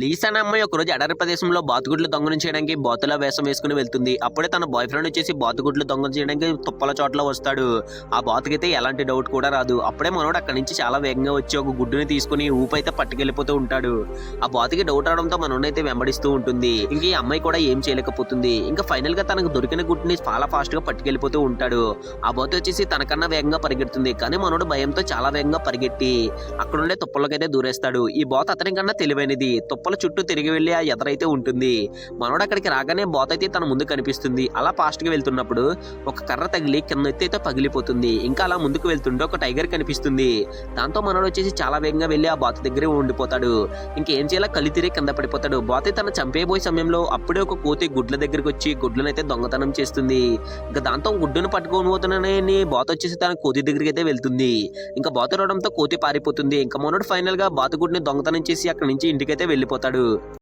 Lisa అమ్మాయి ఒకరోజు ఎడారి ప్రదేశంలో బాతుగుడ్లు దొంగనం చేయడానికి బాతుల వేషం వేసుకుని వెళ్తుంది. అప్పుడే తన బాయ్ ఫ్రెండ్ వచ్చేసి బాతుగుడ్లు దొంగనం చేయడానికి తుప్పల చోట్ల వస్తాడు. ఆ బాతుకైతే ఎలాంటి డౌట్ కూడా రాదు. అప్పుడే మనోడు అక్కడి నుంచి చాలా వేగంగా వచ్చి ఒక గుడ్డుని తీసుకుని ఊపైతే పట్టుకెళ్ళిపోతూ ఉంటాడు. ఆ బాతుకి డౌట్ రావడంతో మనోడైతే వెంబడిస్తూ ఉంటుంది. ఇంక ఈ అమ్మాయి కూడా ఏం చేయలేకపోతుంది. ఇంకా ఫైనల్గా తనకు దొరికిన గుడ్డుని చాలా ఫాస్ట్గా పట్టుకెళ్ళిపోతూ ఉంటాడు. ఆ బాతు వచ్చేసి తనకన్నా వేగంగా పరిగెడుతుంది. కానీ మనోడు భయంతో చాలా వేగంగా పరిగెట్టి అక్కడుండే తుప్పలకైతే దూరేస్తాడు. ఈ బాతు అతని కన్నా తెలివైనది. కుప్పల చుట్టూ తిరిగి వెళ్ళి ఆ ఎదరైతే ఉంటుంది. మనోడు అక్కడికి రాగానే బాత్ అయితే తన ముందు కనిపిస్తుంది. అలా ఫాస్ట్గా వెళ్తున్నప్పుడు ఒక కర్ర తగిలి కింద అయితే పగిలిపోతుంది. ఇంకా అలా ముందుకు వెళ్తుంటే ఒక టైగర్ కనిపిస్తుంది. దాంతో మనోడు వచ్చేసి చాలా వేగంగా వెళ్ళి ఆ బాతు దగ్గరే ఉండిపోతాడు. ఇంకేం చేయాలో కళ్ళు తిరిగి కింద పడిపోతాడు. బాత్ తన చంపేబోయే సమయంలో అప్పుడే ఒక కోతి గుడ్ల దగ్గరికి వచ్చి గుడ్లను అయితే దొంగతనం చేస్తుంది. ఇంకా దాంతో గుడ్డును పట్టుకొని పోతున్నానని బాత వచ్చేసి తన కోతి దగ్గరికి అయితే వెళ్తుంది. ఇంకా బాత రావడంతో కోతి పారిపోతుంది. ఇంకా మనోడు ఫైనల్గా గా బాతుగుడ్ని దొంగతనం చేసి అక్కడి నుంచి ఇంటికైతే వెళ్ళిపోతాడు.